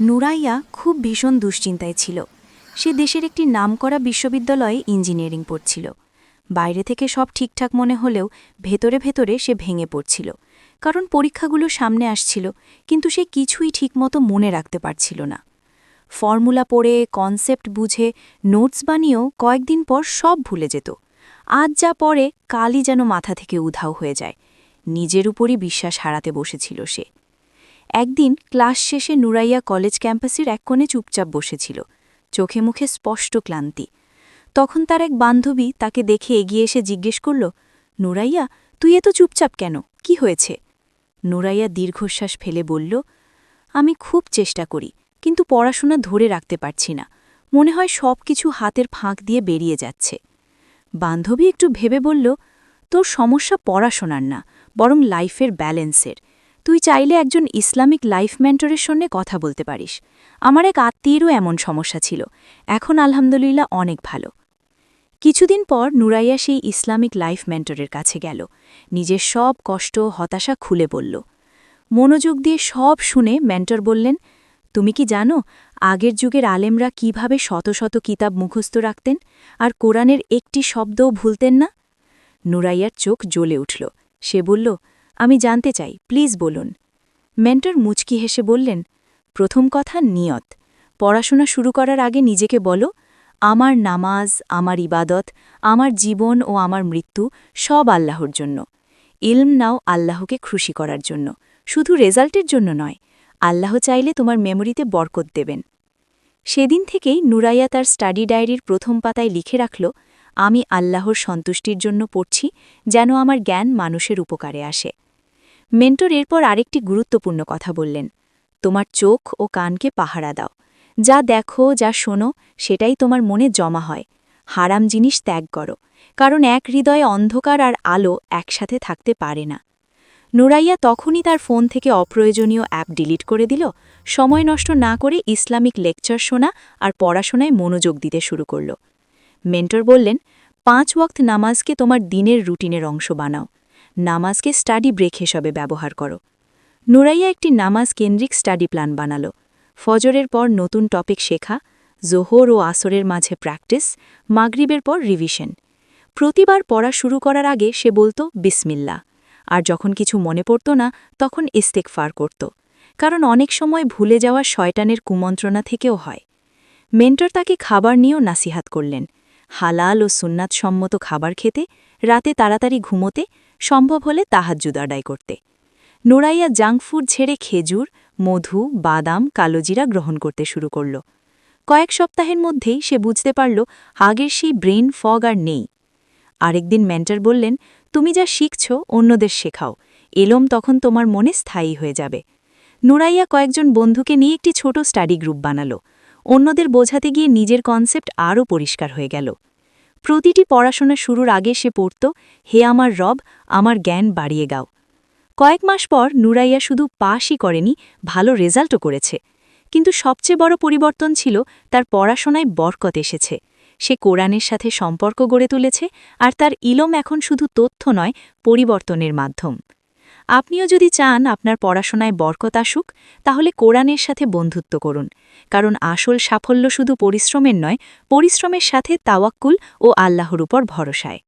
নুরাইয়া খুব ভীষণ দুশ্চিন্তায় ছিল। সে দেশের একটি নামকরা বিশ্ববিদ্যালয়ে ইঞ্জিনিয়ারিং পড়ছিল। বাইরে থেকে সব ঠিকঠাক মনে হলেও ভেতরে ভেতরে সে ভেঙে পড়ছিল। কারণ পরীক্ষাগুলো সামনে আসছিল, কিন্তু সে কিছুই ঠিকমতো মনে রাখতে পারছিল না। ফর্মুলা পড়ে, কনসেপ্ট বুঝে, নোটস বানিয়েও কয়েকদিন পর সব ভুলে যেত। আজ যা পড়ে, কালই যেন মাথা থেকে উধাও হয়ে যায়। নিজের উপরই বিশ্বাস হারাতে বসেছিল সে। একদিন ক্লাস শেষে নুরাইয়া কলেজ ক্যাম্পাসের এক কোণে চুপচাপ বসেছিল, চোখে মুখে স্পষ্ট ক্লান্তি। তখন তার এক বান্ধবী তাকে দেখে এগিয়ে এসে জিজ্ঞেস করল, নুরাইয়া, তুই এত চুপচাপ কেন? কি হয়েছে? নুরাইয়া দীর্ঘশ্বাস ফেলে বলল, আমি খুব চেষ্টা করি, কিন্তু পড়াশোনা ধরে রাখতে পারছি না। মনে হয় সব কিছু হাতের ফাঁক দিয়ে বেরিয়ে যাচ্ছে। বান্ধবী একটু ভেবে বলল, তোর সমস্যা পড়াশোনার না, বরং লাইফের ব্যালেন্সের। তুই চাইলে একজন ইসলামিক লাইফ মেন্টরের সঙ্গে কথা বলতে পারিস। আমার এক আত্মীয়েরও এমন সমস্যা ছিল। এখন আলহামদুলিল্লাহ অনেক ভালো। কিছুদিন পর নুরাইয়া সেই ইসলামিক লাইফ মেন্টরের কাছে গেল। নিজের সব কষ্ট, হতাশা খুলে বলল। মনোযোগ দিয়ে সব শুনে মেন্টর বললেন, তুমি কি জানো, আগের যুগের আলেমরা কীভাবে শত শত কিতাব মুখস্থ রাখতেন আর কোরআনের একটি শব্দও ভুলতেন না? নুরাইয়ার চোখ জ্বলে উঠল। সে বলল আমি জানতে চাই, প্লিজ বলুন। মেন্টর মুচকি হেসে বললেন, প্রথম কথা নিয়ত। পড়াশোনা শুরু করার আগে নিজেকে বলো, আমার নামাজ, আমার ইবাদত, আমার জীবন ও আমার মৃত্যু সব আল্লাহর জন্য। ইলম নাও আল্লাহকে খুশি করার জন্য। শুধু রেজাল্টের জন্য নয়, আল্লাহ চাইলে তোমার মেমোরিতে বরকত দেবেন। সেদিন থেকেই নুরাইয়া তার স্টাডি ডায়েরির প্রথম পাতায় লিখে রাখল, আমি আল্লাহর সন্তুষ্টির জন্য পড়ছি যেন আমার জ্ঞান মানুষের উপকারে আসে। মেন্টর এরপর আরেকটি গুরুত্বপূর্ণ কথা বললেন। তোমার চোখ ও কানকে পাহারা দাও। যা দেখো, যা শোনো, সেটাই তোমার মনে জমা হয়। হারাম জিনিস ত্যাগ করো, কারণ এক হৃদয়ে অন্ধকার আর আলো একসাথে থাকতে পারে না। নুরাইয়া তখনই তার ফোন থেকে অপ্রয়োজনীয় অ্যাপ ডিলিট করে দিল। সময় নষ্ট না করে ইসলামিক লেকচার শোনা আর পড়াশোনায় মনোযোগ দিতে শুরু করল। মেন্টর বললেন, পাঁচ ওয়াক্ত নামাজকে তোমার দিনের রুটিনের অংশ বানাও। নামাজকে স্টাডি ব্রেক হিসাবে ব্যবহার করো। নুরাইয়া একটি নামাজ কেন্দ্রিক স্টাডি প্ল্যান বানালো। ফজরের পর নতুন টপিক শেখা, জোহর ও আসরের মাঝে প্র্যাকটিস, মাগরিবের পর রিভিশন। প্রতিবার পড়া শুরু করার আগে সে বলতো বিসমিল্লা আর যখন কিছু মনে পড়ত না, তখন ইস্তেকফার করত। কারণ অনেক সময় ভুলে যাওয়া শয়টানের কুমন্ত্রণা থেকেও হয়। মেন্টর তাকে খাবার নিয়েও নাসিহাত করলেন। হালাল ও সুন্নাত সম্মত খাবার খেতে, রাতে তাড়াতাড়ি ঘুমোতে সম্ভব হলে তাহাজ্জুদ আদায় করতে। নোরাইয়া জাঙ্ক ফুড ছেড়ে খেজুর, মধু, বাদাম, কালোজিরা গ্রহণ করতে শুরু করল। কয়েক সপ্তাহের মধ্যেই সে বুঝতে পারল, আগের সেই ব্রেন ফগ আর নেই। আরেকদিন মেন্টার বললেন, তুমি যা শিখছ, অন্যদের শেখাও। এলম তখন তোমার মনে স্থায়ী হয়ে যাবে। নুরাইয়া কয়েকজন বন্ধুকে নিয়ে একটি ছোট স্টাডি গ্রুপ বানালো। অন্যদের বোঝাতে গিয়ে নিজের কনসেপ্ট আরও পরিষ্কার হয়ে গেল। প্রতিটি পড়াশোনা শুরুর আগে সে পড়ত, হে আমার রব, আমার জ্ঞান বাড়িয়ে গাও কয়েক মাস পর নুরাইয়া শুধু পাশই করেনি, ভালো রেজাল্টও করেছে। কিন্তু সবচেয়ে বড় পরিবর্তন ছিল তার পড়াশোনায় বরকত এসেছে। সে কোরআনের সাথে সম্পর্ক গড়ে তুলেছে আর তার ইলম এখন শুধু তথ্য নয়, পরিবর্তনের মাধ্যম। আপনিও যদি চান আপনার পড়াশোনায় বরকত আসুক, তাহলে কোরআনের সাথে বন্ধুত্ব করুন। কারণ আসল সাফল্য শুধু পরিশ্রমের নয়, পরিশ্রমের সাথে তাওয়াক্কুল ও আল্লাহর উপর ভরসায়।